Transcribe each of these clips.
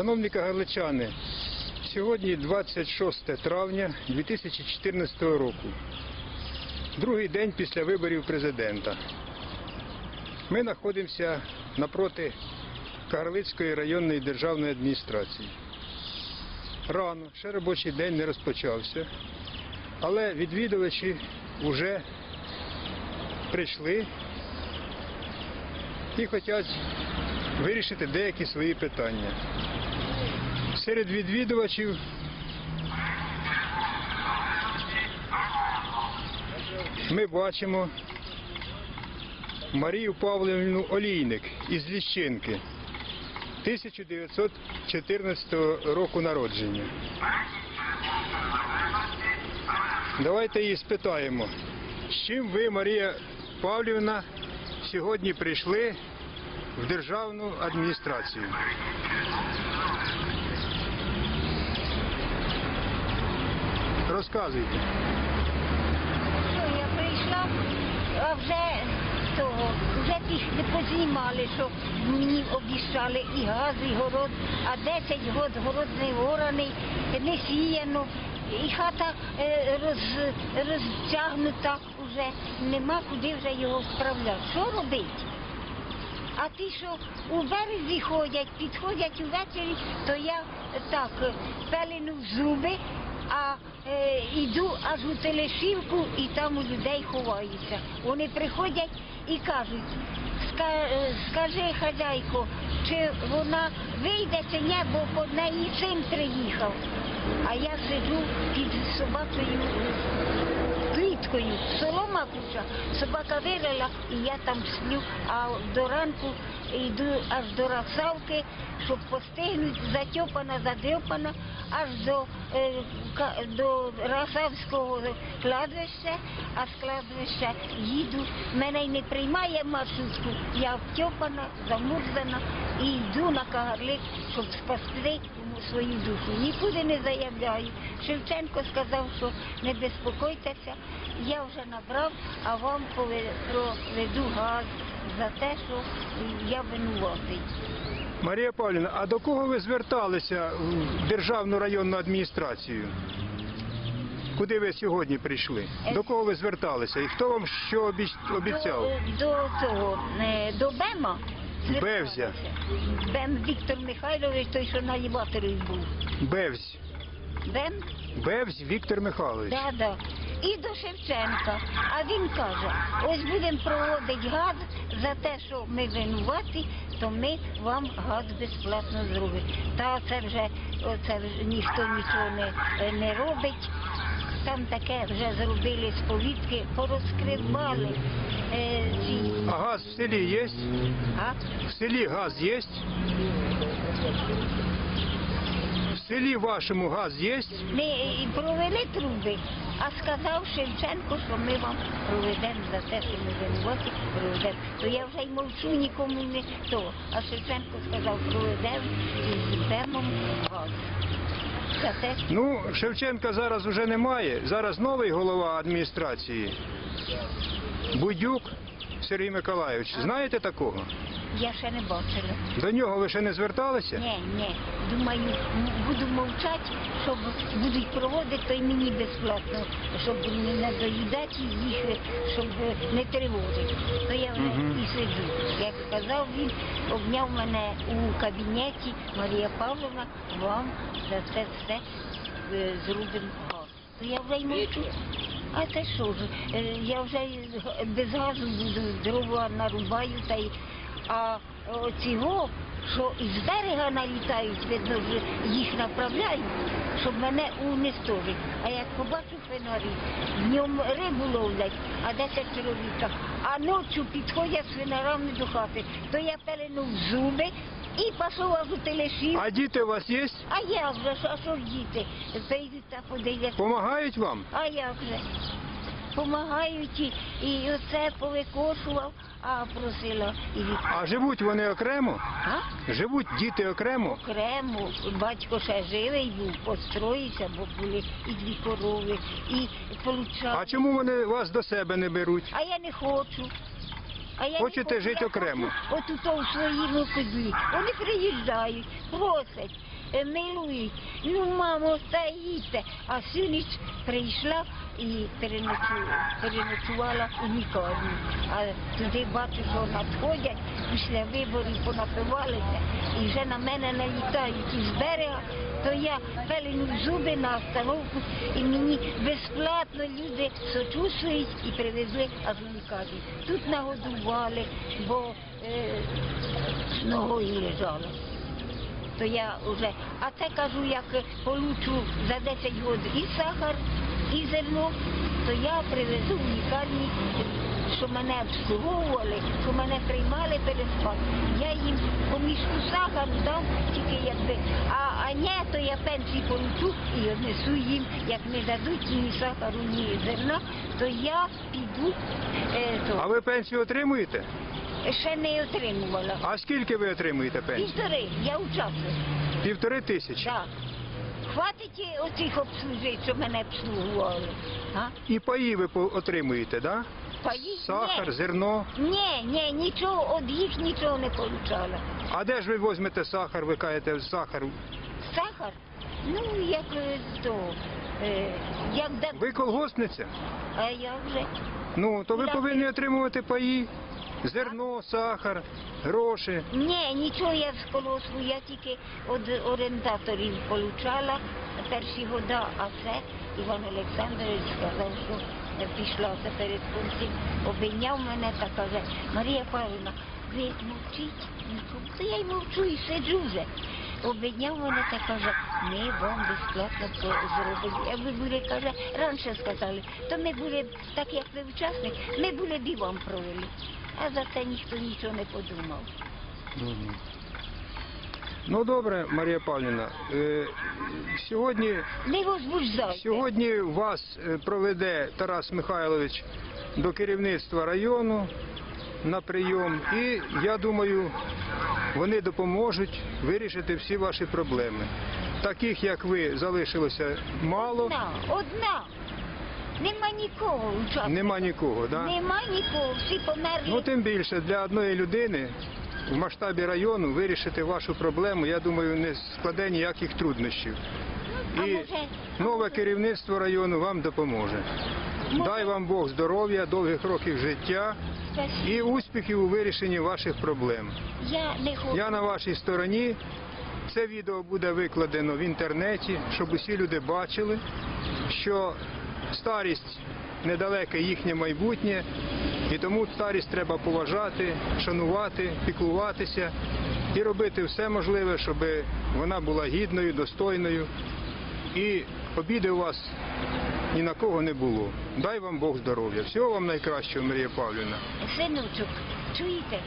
Шановні кагарличани, сьогодні 26 травня 2014 року, другий день після виборів президента. Ми знаходимося напроти Кагарлицької районної державної адміністрації. Рано, ще робочий день не розпочався, але відвідувачі вже прийшли і хочуть вирішити деякі свої питання. Серед відвідувачів ми бачимо Марію Павлівну Олійник із Ліщинки 1914 року народження. Давайте її спитаємо, з чим ви, Марія Павлівна, сьогодні прийшли в державну адміністрацію? Розказуйте. Що я прийшла, а вже того, вже не познімали, що мені обіцяли і газ, і город, а 10 год город не ораний, не сіяно, і хата е, роз, розтягнута вже, нема куди вже його вправляти. Що робити? А ті, що у березі ходять, підходять увечері, то я так е, пелену в зуби, а е, йду аж у телешівку і там у людей ховаються. Вони приходять і кажуть, «Ска- е, скажи хазяйку, чи вона вийде чи ні, бо по неї син приїхав. А я сиджу під собачою кліткою, солома куча, собака вирила, і я там сплю, а до ранку йду аж до Росавки, щоб постигнути, затьопана, задрьопана, аж до, е, до Росавського кладовища, а з кладовища їду. Мене й не приймає маршрутку, я втьопана, замурзана і йду на Кагарлик, щоб спасти свою душу. Нікуди не заявляю. Шевченко сказав, що не безпокойтеся, я вже набрав, а вам проведу газ за те, що я винуватий. Марія Павлівна, а до кого ви зверталися в державну районну адміністрацію? Куди ви сьогодні прийшли? До кого ви зверталися? І хто вам що обіц- обіцяв? До, до цього, до Бема. Бевзя. Бем Віктор Михайлович, той, що на Єваторі був. Бевзь. Бем? Бевзь Віктор Михайлович. Да, да. І до Шевченка. А він каже, ось будемо проводити газ за те, що ми винуваті, то ми вам газ безплатно зробимо. Та це вже, оце вже ніхто нічого не, не робить. Там таке вже зробили з повітки, порозкривали е, ці. А газ в селі є? А? В селі газ є? В селі вашому газ є? І провели труби, а сказав Шевченко, що ми вам проведемо за те, що ми винуваті, проведемо. То я вже й мовчу нікому не то. А Шевченко сказав, проведемо із Бемом газ. Те, Ну, Шевченка зараз уже немає. Зараз новий голова адміністрації. Будюк Сергій Миколаївич. Знаєте такого? Я ще не бачила. До нього ви ще не зверталися? Ні, ні. Думаю, м- буду мовчати, щоб будуть проводити, то й мені безплатно, щоб не доїдати їх, щоб не тривожити. То я вже Мгм. і сиджу. Як сказав він, обняв мене у кабінеті Марія Павловна, вам за це все е, зробимо газ. То я вже й мовчу. А це що ж, е, я вже з- без газу буду дрова нарубаю та й а оцього, що із берега налітають, видно, вже їх направляють, щоб мене унестожити. А як побачу в ньому рибу ловлять, а 10 чоловіка, а ночі підходять з фенарами до хати, то я перенув зуби і пішов аж у телешів. А діти у вас є? А як же, а що ж діти? Зайдуть та подивляться. Помагають вам? А як же? Помагають і, і оце повикошував, а просила і від... А живуть вони окремо? А? Живуть діти окремо? Окремо, батько ще живий був, построївся, бо були і дві корови, і получав. А чому вони вас до себе не беруть? А я не хочу. А я Хочете не хочу, жити я окремо? хочу От у своєму кодлі. Вони приїжджають, просять, милують. Ну, мамо, та їдьте. А всю ніч прийшла і переночувала, у лікарні. А туди бачу, що надходять після виборів, понапивалися і вже на мене налітають із берега, то я пелену зуби на остановку і мені безплатно люди сочувствують і привезли в. Тут нагодували, бо е, ногою лежала. То я вже, а це кажу, як получу за 10 років і сахар, і зерно, то я привезу в лікарні, що мене обслуговували, що мене приймали переспад. Я їм по мішку сахару дам, тільки якби, а, а ні, то я пенсію получу і однесу їм, як не дадуть ні сахару, ні зерна, то я піду, е, А ви пенсію отримуєте? Ще не отримувала. А скільки ви отримуєте пенсію? Півтори, я участвую. Півтори тисячі. Так. Хватить оцих обслужити, що мене обслугували. А? І паї ви отримуєте, да? Паї? Сахар, Ні. зерно. Ні, ні, нічого, від їх нічого не получала. А де ж ви візьмете сахар, ви кажете, сахар? Сахар? Ну, як е, то, е, як. Ви колгоспниця? А я вже. Ну, то ви Я- повинні отримувати паї, зерно, сахар, гроші. Ні, нічого я з колосу, я тільки від орендаторів получала перші года, а це Іван Олександрович сказав, що пішла це перед кінцем, обійняв мене та каже, Марія Павлівна, ви мовчіть. То я й мовчу і сиджу вже. Обійняв мене та каже, ми вам безплатно це зробимо. Я ви були, каже, раніше сказали, то ми були, так як ви учасник, ми були б і вам провели. А за це ніхто нічого не подумав. Мгм. Ну добре, Марія Павлівна. Е, сьогодні, Не возбуждайте. сьогодні вас е, проведе Тарас Михайлович до керівництва району на прийом, і я думаю, вони допоможуть вирішити всі ваші проблеми. Таких, як ви, залишилося мало, Одна, одна. Нема нікого учасника. нема нікого, да? Нема нікого, всі померли. Ну тим більше для одної людини в масштабі району вирішити вашу проблему, я думаю, не складе ніяких труднощів. А І може- нове керівництво району вам допоможе. Дай вам Бог здоров'я, довгих років життя Спасибо. і успіхів у вирішенні ваших проблем. Я не хочу. Я на вашій стороні. Це відео буде викладено в інтернеті, щоб усі люди бачили, що старість недалеке їхнє майбутнє, і тому старість треба поважати, шанувати, піклуватися і робити все можливе, щоб вона була гідною, достойною. І обіди у вас ні на кого не було. Дай вам Бог здоров'я. Всього вам найкращого, Марія Павлівна. Синочок, чуєте?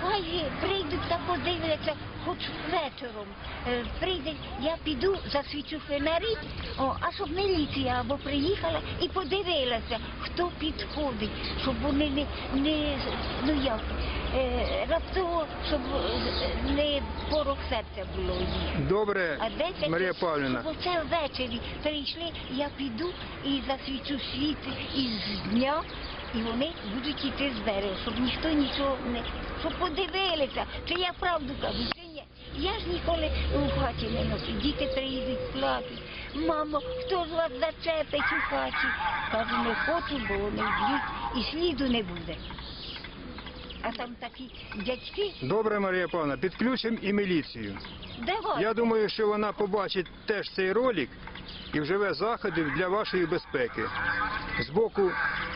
Хай прийдуть та подивляться, хоч вечором. Е, Прийде, я піду, засвічу фонарі, о, а щоб міліція або приїхала і подивилася, хто підходить, щоб вони не, не ну як, е, раптово, щоб е, не порох серця було їх. Добре, А десять, Марія Павлівна. щоб оце ввечері прийшли, я піду і засвічу світ із дня, і вони будуть йти з берега, щоб ніхто нічого не... Щоб подивилися, чи я правду кажу, чи. Я ж ніколи у хаті не ношу. Діти приїдуть, плачуть. Мамо, хто з вас зачепить у хаті? Кажу, не хочу, бо вони вб'ють, і сліду не буде. А там такі дядьки, Добре, Марія Павлівна, підключимо і міліцію. давай. Я думаю, що вона побачить теж цей ролик і вживе заходів для вашої безпеки з боку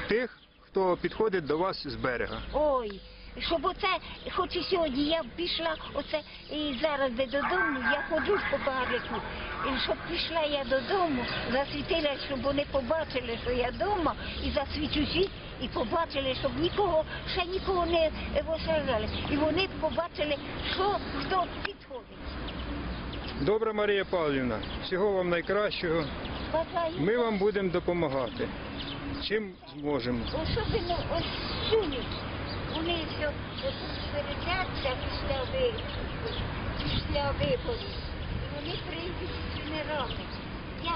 тих, хто підходить до вас з берега. Ой, щоб оце, хоч і сьогодні я б пішла, оце і зараз би додому, я ходжу по карлику. І щоб пішла я додому, засвітила, щоб вони побачили, що я вдома, і засвічу світ, і побачили, щоб нікого, ще нікого не висажали. І вони побачили, що хто підходить. Добре, Марія Павлівна, всього вам найкращого. Ми вам будемо допомагати. Чим зможемо. Особливо ось сюні. Вони все сперечаться після виборів. Після виборів. І вони прийдуть з генералами. Я